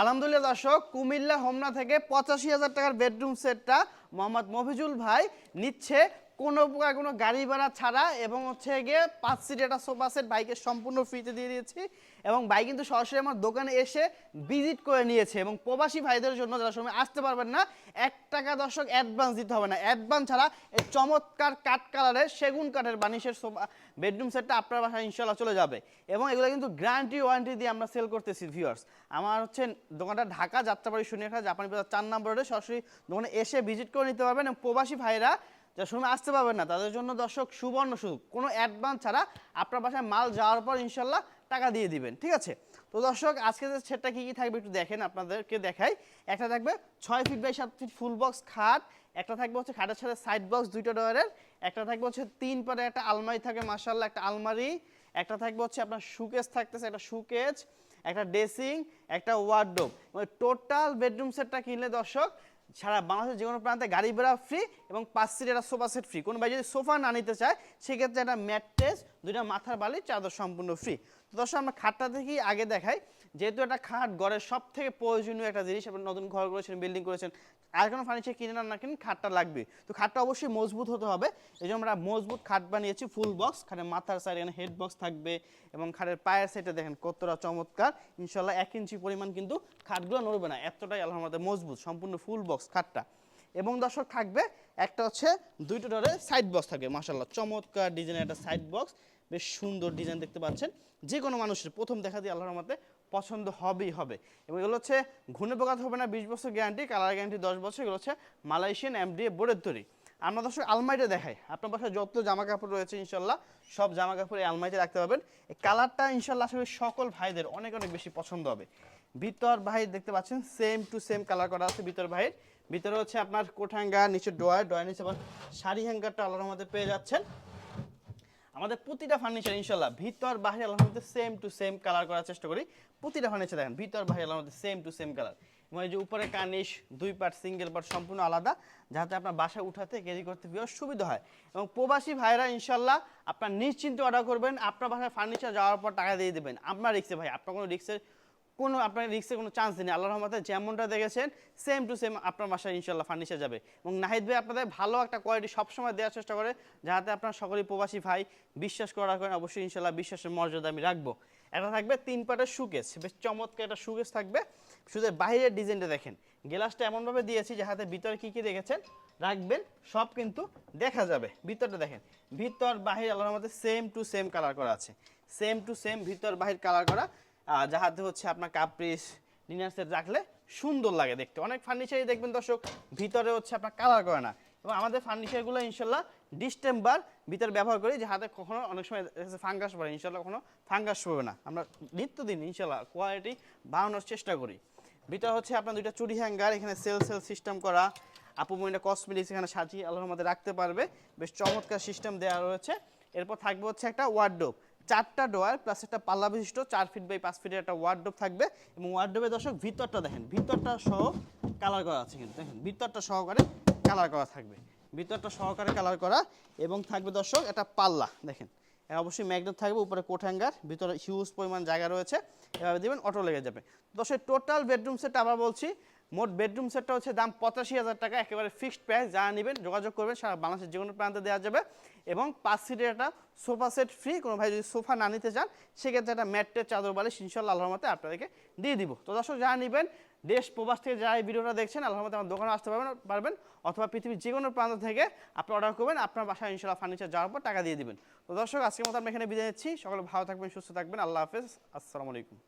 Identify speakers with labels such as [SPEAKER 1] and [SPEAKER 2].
[SPEAKER 1] আলহামদুলিল্লাহ দর্শক কুমিল্লা হোমনা থেকে পঁচাশি হাজার টাকার বেডরুম সেটটা মোহাম্মদ মফিজুল ভাই নিচ্ছে। কোনো প্রকার কোনো গাড়ি ভাড়া ছাড়া এবং হচ্ছে গিয়ে পাঁচ সিট একটা সোফা সেট বাইকের সম্পূর্ণ ফ্রিতে দিয়ে দিয়েছি এবং বাইক কিন্তু সরাসরি আমার দোকানে এসে ভিজিট করে নিয়েছে এবং প্রবাসী ভাইদের জন্য যারা সময় আসতে পারবেন না। এক টাকা দর্শক অ্যাডভান্স দিতে হবে না। অ্যাডভান্স ছাড়া এই চমৎকার কাঠ কালারের সেগুন কাঠের বানিশের সোফা বেডরুম সেটটা আপনার বাসায় ইনশাল্লাহ চলে যাবে এবং এগুলো কিন্তু গ্যারান্টি ওয়ারেন্টি দিয়ে আমরা সেল করতেছি ভিউয়ার্স আমার হচ্ছে দোকানটা ঢাকা, যাত্রাবাড়ি শুনিয়া জাপানি বাজার, চার নম্বর রোডে সরাসরি দোকানে এসে ভিজিট করে নিতে পারবেন এবং প্রবাসী ভাইরা যারা সময় আসতে পারবেন না। তাদের জন্য দর্শক সুবর্ণ সুযোগ। কোনো অ্যাডভান্স ছাড়া আপনার বাসায় মাল যাওয়ার পর ইনশাল্লাহ টাকা দিয়ে দিবেন, ঠিক আছে? তো দর্শক আজকে যে সেটটা কী কী থাকবে একটু দেখেন, আপনাদেরকে দেখাই। একটা থাকবে ছয় ফিট বাই সাত ফিট ফুল বক্স খাট, একটা থাকবে হচ্ছে খাটের সাথে সাইড বক্স দুইটা ডয়ারের একটা থাকবে হচ্ছে তিন পারে একটা আলমারি থাকবে মার্শাল্লাহ একটা আলমারি। একটা থাকবে হচ্ছে আপনার সুকেজ থাকতেছে, একটা সুকেজ একটা ড্রেসিং একটা ওয়ার্ডরোব মানে টোটাল বেডরুম সেটটা কিনলে দর্শক সারা বাংলাদেশের যে কোনো প্রান্তে গাড়ি ভাড়া ফ্রি এবং পাঁচ সিট একটা সোফা সেট ফ্রি কোনো ভাই যদি সোফা না নিতে চায়, সেক্ষেত্রে একটা ম্যাট্রেস দুইটা মাথার বালি, চাদর সম্পূর্ণ ফ্রি তো দর্শক, আমরা খাটটা থেকেই আগে দেখাই। যেহেতু একটা খাট, ঘরের সব থেকে প্রয়োজনীয় একটা জিনিস আপনি নতুন ঘর করেছেন বিল্ডিং করেছেন, আর কোনো ফার্নিচার কিনে না কিনে খাটটা লাগবে। তো খাটটা অবশ্যই মজবুত হতে হবে। এই জন্য আমরা মজবুত খাট বানিয়েছি ফুল বক্স খাটের মাথার সাইড এখানে হেড বক্স থাকবে এবং খাটের পায়ের সাইডে দেখেন কতটা চমৎকার। ইনশাল্লাহ এক ইঞ্চি পরিমাণ কিন্তু খাটগুলো নড়বে না। এতটাই আলহামদুলিল্লাহ মজবুত, সম্পূর্ণ ফুল বক্স খাটটা। এবং দর্শক থাকবে, একটা হচ্ছে দুইটা ডরে সাইড বক্স থাকবে। মাসাল্লাহ চমৎকার ডিজাইনের একটা সাইড বক্স বেশ সুন্দর ডিজাইন দেখতে পাচ্ছেন। যে কোনো মানুষের প্রথম দেখা দিয়ে আল্লাহর মতে পছন্দ হবেই হবে। এবং এগুলো হচ্ছে ঘুণে পোকাত হবে না, বিশ বছর গ্যারান্টি কালার গ্যারান্টি দশ বছর, এগুলো হচ্ছে মালয়েশিয়ান এমডিএ বোর্ডের তৈরি। আমরা দর্শক আলমারিটা দেখাই। আপনার বাসায় যত জামা কাপড় রয়েছে ইনশাল্লাহ, সব জামা কাপড় এই আলমারিতে রাখতে পারবেন। এই কালারটা ইনশাল্লাহ আসলে সকল ভাইদের অনেক অনেক বেশি পছন্দ হবে। ভিতর ভাইয়ের দেখতে পাচ্ছেন সেম টু সেম কালার করা আছে ভিতর ভাইয়ের। ভিতরে হচ্ছে আপনার হ্যাঙ্গার নিচে ড্রয়ার ড্রয়ার নিচে আবার শাড়ি হ্যাঙ্গারটা আলাদার মধ্যে পেয়ে যাচ্ছেন। আমাদের প্রতিটা ফার্নিচার ইনশাল্লাহ ভিতর, বাহির মধ্যে সেম টু সেম কালার করার চেষ্টা করি। প্রতিটা ফার্নিচার দেখেন, ভিতর, বাহির মধ্যে সেম টু সেম কালার এই যে উপরে কানিশ দুই পার্ট সিঙ্গেল পার্ট সম্পূর্ণ আলাদা, যাতে আপনার বাসায় উঠাতে ক্যারি করতে বিরাট সুবিধা হয়। এবং প্রবাসী ভাইরা ইনশাল্লাহ আপনার নিশ্চিন্তে অর্ডার করবেন, আপনার বাসায় ফার্নিচার যাওয়ার পর টাকা দিয়ে দেবেন। আপনার রিক্সে ভাই, আপনার কোনো রিক্সের কোনো আপনার রিক্সের কোনো চান্স নেই। আল্লাহর রহমতে যেমনটা দেখেছেন সেম টু সেম আপনার বাসায় ইনশাল্লাহ ফার্নিচার যাবে। এবং নাহিদ ভাই আপনাদের ভালো একটা কোয়ালিটি সবসময় দেওয়ার চেষ্টা করে যাতে আপনার সকলেই প্রবাসী ভাই, বিশ্বাস করে রাখবেন অবশ্যই ইনশাল্লাহ বিশ্বাসের মর্যাদা আমি রাখব। একটা থাকবে তিন পাটের সুকেস বেশ চমৎকার একটা সুকেস থাকবে। শুধু বাইরের ডিজাইনটা দেখেন গ্লাসটা এমনভাবে দিয়েছি যাহাতে ভিতরে কী কী দেখেছেন? রাখবেন, সব কিন্তু দেখা যাবে। ভিতরটা দেখেন, ভিতর, বাহির, আল্লাহর মধ্যে সেম টু সেম কালার করা আছে। সেম টু সেম ভিতর, বাহির কালার করা। যাহাতে হচ্ছে আপনার কাপ্রিস ডিনার রাখলে সুন্দর লাগে দেখতে। অনেক ফার্নিচারই দেখবেন দর্শক, ভিতরে হচ্ছে আপনার কালার করে না। এবং আমাদের ফার্নিচারগুলো ইনশাল্লাহ ডিস্টেম্বার ভিতরে ব্যবহার করি, যাহাতে কখনো অনেক সময় ফাঙ্গাস পড়ে, ইনশাল্লাহ কখনো ফাঙ্গাস পড়বে না। আমরা নিত্যদিন ইনশাল্লাহ কোয়ালিটি বাড়ানোর চেষ্টা করি। ভিতরে হচ্ছে আপনার দুইটা চুরি হ্যাঙ্গার এখানে সেল সেল সিস্টেম করা। আপু মহিলা কসমেটিক্স এখানে সাজিয়ে আল্লাহর মধ্যে রাখতে পারবে। বেশ চমৎকার সিস্টেম দেওয়া রয়েছে। এরপর থাকবে হচ্ছে একটা ওয়ার্ডরোব চারটা ডোয়ার প্লাস একটা পাল্লা বিশিষ্ট, চার ফিট বাই পাঁচ ফিটের একটা ওয়ার্ডরোব থাকবে এবং ওয়ার্ডরোবে দর্শক ভিতরটা দেখেন, ভিতরটা সহ কালার করা আছে কিন্তু, দেখেন, ভিতরটা সহকারে কালার করা থাকবে, ভিতরটা সহকারে কালার করা এবং থাকবে দর্শক একটা পাল্লা, দেখেন অবশ্যই ম্যাগনেট থাকবে, উপরে কোট হ্যাঙ্গার ভিতরে হিউজ পরিমাণ জায়গা রয়েছে, এভাবে দিবেন অটো লেগে যাবে। দর্শক টোটাল বেডরুম সেটটা আবার বলছি মোট বেডরুম সেটটা হচ্ছে দাম পঁচাশি হাজার টাকা, একেবারে ফিক্সড প্রাইস যা নেবেন যোগাযোগ করবেন, সারা বাংলাদেশের যে কোনো প্রান্তে দেওয়া যাবে। এবং পাঁচ সিটের একটা সোফা সেট ফ্রি কোনো ভাই যদি সোফা না নিতে চান, সেক্ষেত্রে একটা ম্যাট্রের চাদর বালিশ ইনশাল্লাহ আল্লাহর মতে আপনাদেরকে দিয়ে দিব। তো দর্শক, যারা নেবেন, দেশ প্রবাস থেকে যারা এই ভিডিওটা দেখছেন, আল্লাহর মতে আমার দোকানে আসতে পারবেন পারবেন, অথবা পৃথিবীর যে কোনো প্রান্ত থেকে আপনি অর্ডার করবেন, আপনার বাসায় ইনশাল্লাহ ফার্নিচার যাওয়ার পর টাকা দিয়ে দিবেন। তো দর্শক, আজকের মতো আমরা এখানে বিদায় নিচ্ছি। সকলে ভালো থাকবেন, সুস্থ থাকবেন। আল্লাহ হাফেজ। আসসালামু আলাইকুম।